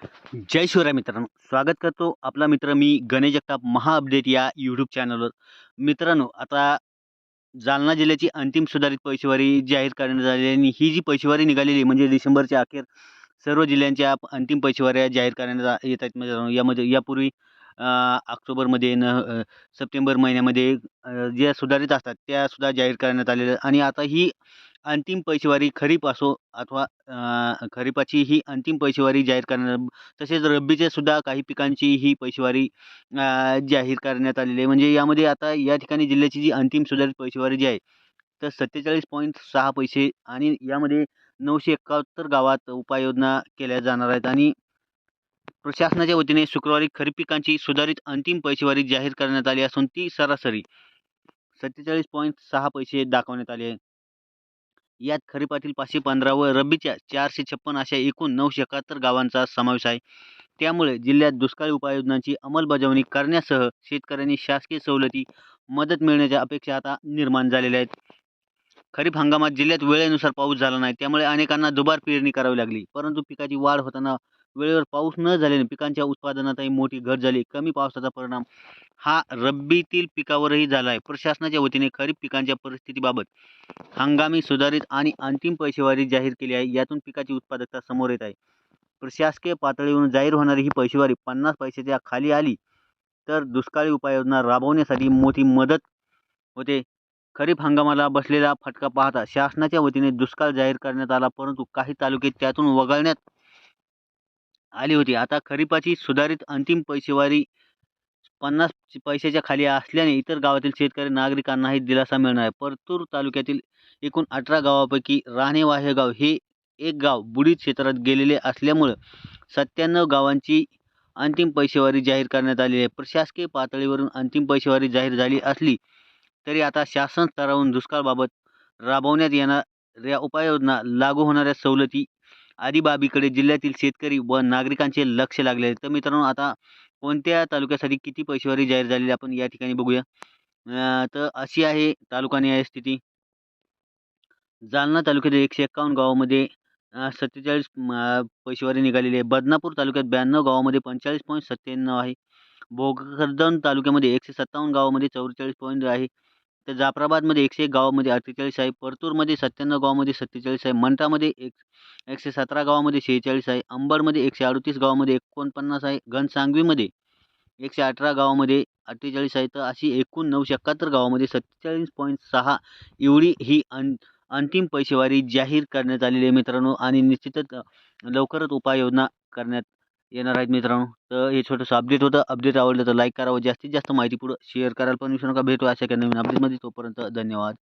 जय शिवराय मित्रांनो. स्वागत करतो आपला मित्र मी गणेश जगताप महा अपडेट या यूट्यूब चॅनलवर मित्रांनो आता जालना जिल्ह्याची अंतिम सुधारित पैशेवारी जाहीर करण्यात आली आहे आणि ही जी पैशेवारी निघालेली आहे म्हणजे डिसेंबरच्या अखेर सर्व जिल्ह्यांच्या अंतिम पैशेवाऱ्या जाहीर करण्यात येत आहेत मित्रांनो. यामध्ये यापूर्वी ऑक्टोबरमध्ये न सप्टेंबर महिन्यामध्ये ज्या सुधारित असतात त्यासुद्धा जाहीर करण्यात आलेल्या आणि आता ही अंतिम पैशेवारी खरीप असो अथवा खरीपाची ही अंतिम पैशेवारी जाहीर करण्यात तसेच रब्बीच्या सुद्धा काही पिकांची ही पैशेवारी जाहीर करण्यात आलेली आहे. म्हणजे यामध्ये आता या ठिकाणी जिल्ह्याची जी अंतिम सुधारित पैशेवारी जी आहे तर सत्तेचाळीस पॉईंट सहा पैसे आणि यामध्ये नऊशे एकाहत्तर गावात उपाययोजना केल्या जाणार आहेत. आणि प्रशासनाच्या वतीने शुक्रवारी खरीप पिकांची सुधारित अंतिम पैशेवारी जाहीर करण्यात आली असून ती सरासरी सत्तेचाळीस पॉईंट सहा पैसे दाखवण्यात आले आहे. यात खरीपातील पाचशे पंधरा व रब्बीच्या चारशे छप्पन अशा एकूण नऊशे एकाहत्तर गावांचा समावेश आहे. त्यामुळे जिल्ह्यात दुष्काळी उपाययोजनांची अंमलबजावणी करण्यासह शेतकऱ्यांनी शासकीय सवलती मदत मिळण्याच्या अपेक्षा आता निर्माण झालेल्या आहेत. खरीप हंगामात जिल्ह्यात वेळेनुसार पाऊस झाला नाही त्यामुळे अनेकांना दुबार पेरणी करावी लागली. परंतु पिकाची वाढ होताना वेळेवर पाऊस न झाल्याने पिकांच्या उत्पादनातही मोठी घट झाली. कमी पावसाचा परिणाम हा रब्बीतील पिकावरही झाला आहे. प्रशासनाच्या वतीने खरीप पिकांच्या परिस्थितीबाबत हंगामी सुधारित आणि अंतिम पैशेवारी जाहीर केली आहे. यातून पिकाची उत्पादकता समोर येत आहे. प्रशासकीय पातळीवरून जाहीर होणारी ही पैशेवारी पन्नास पैशाच्या खाली आली तर दुष्काळी उपाययोजना राबवण्यासाठी मोठी मदत होते. खरीप हंगामाला बसलेला फटका पाहता शासनाच्या वतीने दुष्काळ जाहीर करण्यात आला परंतु काही तालुके त्यातून वगळण्यात आली होती. आता खरीपाची सुधारित अंतिम पैशेवारी पन्नास पैशाच्या खाली असल्याने इतर गावातील शेतकरी नागरिकांनाही दिलासा मिळणार आहे. परतूर तालुक्यातील एकूण अठरा गावापैकी राणेवाहे गाव हे एक गाव बुडीत क्षेत्रात गेलेले असल्यामुळं सत्त्याण्णव गावांची अंतिम पैशेवारी जाहीर करण्यात आली आहे. प्रशासकीय पातळीवरून अंतिम पैशेवारी जाहीर झाली असली तरी आता शासन स्तरावरून दुष्काळबाबत राबवण्यात येणाऱ्या उपाययोजना लागू होणाऱ्या सवलती आदी बाबीकडे जिल्ह्यातील शेतकरी व नागरिकांचे लक्ष लागले. आहे तर मित्रांनो आता कोणत्या तालुक्यासाठी किती पैशेवारी जाहीर झालेली आपण या ठिकाणी बघूया. तर अशी आहे तालुकाने आहे स्थिती. जालना तालुक्यातील एकशे एक्कावन्न गावामध्ये सत्तेचाळीस पैशेवारी निघालेली आहे. बदनापूर तालुक्यात ब्याण्णव गावामध्ये पंचेचाळीस पॉईंट सत्त्याण्णव आहे. भोकरदन तालुक्यामध्ये एकशे सत्तावन्न गावामध्ये चौवेचाळीस पॉईंट आहे. तर जाफराबादमध्ये एकशे एक गावामध्ये अठ्ठेचाळीस आहे. परतूरमध्ये सत्त्याण्णव गावामध्ये सत्तेचाळीस आहे. मंठामध्ये एक एकशे सतरा गावामध्ये शेहेचाळीस आहे. अंबडमध्ये एकशे अडतीस गावामध्ये एकोणपन्नास आहे. घनसांगवीमध्ये एकशे अठरा गावामध्ये अठ्ठेचाळीस आहे. तर अशी एकूण नऊशे एकाहत्तर गावामध्ये सत्तेचाळीस पॉईंट सहा एवढी ही अं अंतिम पैशेवारी जाहीर करण्यात आलेली आहे मित्रांनो. आणि निश्चितच लवकरच उपाययोजना करण्यात येणार आहेत मित्रांनो. तर हे छोटंसं अपडेट होतं. अपडेट आवडलं तर लाईक करावं जास्तीत जास्त माहिती पुढं शेअर करायला पण विसरू नका. भेटू अशा काही नवीन अपडेटमध्ये तोपर्यंत धन्यवाद.